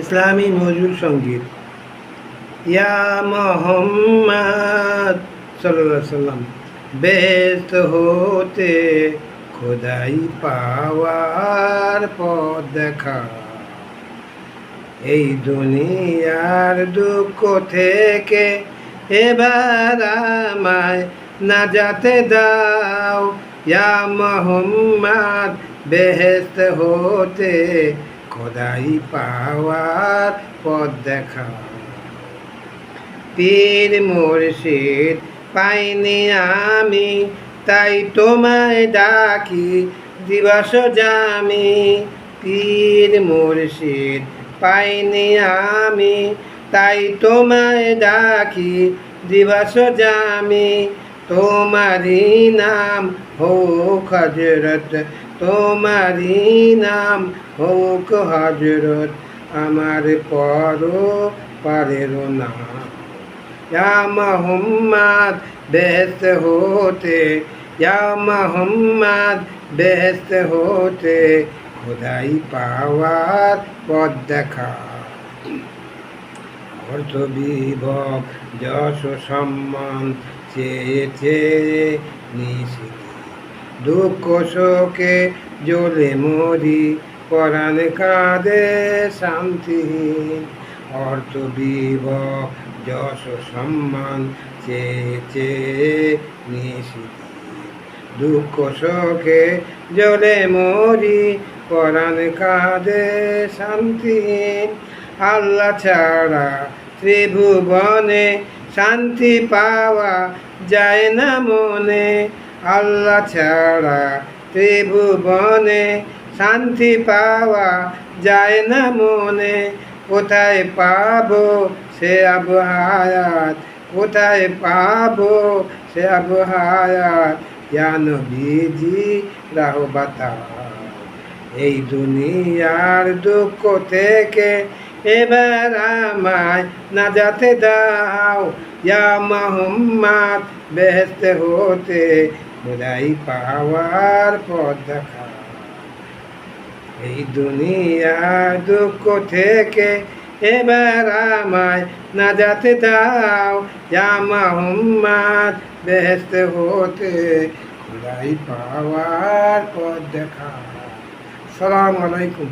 ইসলামী নজরুল সংগীত। ইয়া মোহাম্মদ সাল্লাম ব্যস্ত হতে খোদাই পাওয়ার পথ দেখা। এই দুনিয়ার দুঃখ থেকে এবার আমায় না যাতে দাও। ইয়া মোহাম্মদ বেহেস্ত হতে খোদাই পাওয়ার পথ দেখা পীর মুর্শিদ, পাইনি আমি, তাই তোমায় ডাকি, দিবস জামি। পীর মুর্শিদ, পাইনি আমি, তাই তোমায় ডাকি, দিবস জামি। তোমারি নাম হোক হজরত তোমারি নাম হোক হজরত আমার পর পারের না ইয়া মোহাম্মদ বেহেস্ত হতে মোহাম্মদ বেহেস্ত হতে, খোদাই পাওয়ার পথ দেখা। অর্থ বিভব যশ সম্মান, চেয়ে চেয়ে দুঃখ শোকে জ্বলে মরি, পরাণ কাঁদে শান্তিহীন অর্থ বিব যশ সম্মান চেয়ে নিশি দুঃখ শোকে জ্বলে মরি, পরাণ কাঁদে শান্তিহীন আল্লাহ ছাড়া ত্রিভুবনে শান্তি পাওয়া যায় না মনে। আল্লাহ ছাড়া ত্রিভুবনে শান্তি পাওয়া যায় না মনে। কোথায় পাবো সে আবহায়াত? কোথায় পাবো সে আবহায়াত? জ্ঞান বিজি রাহ এই দুনিয়ার দুঃখ থেকে এবার আমায় না যাতে দাও। ইয়া মোহাম্মদ বেহেস্ত হতে বোঝাই পাওয়ার পথ দেখা। এই দুনিয়ার দুঃখ থেকে এবার আমায় না যাতে দাও। ইয়া মোহাম্মদ হতে খোদাই পাওয়ার পথ দেখা। সালাম আলাইকুম।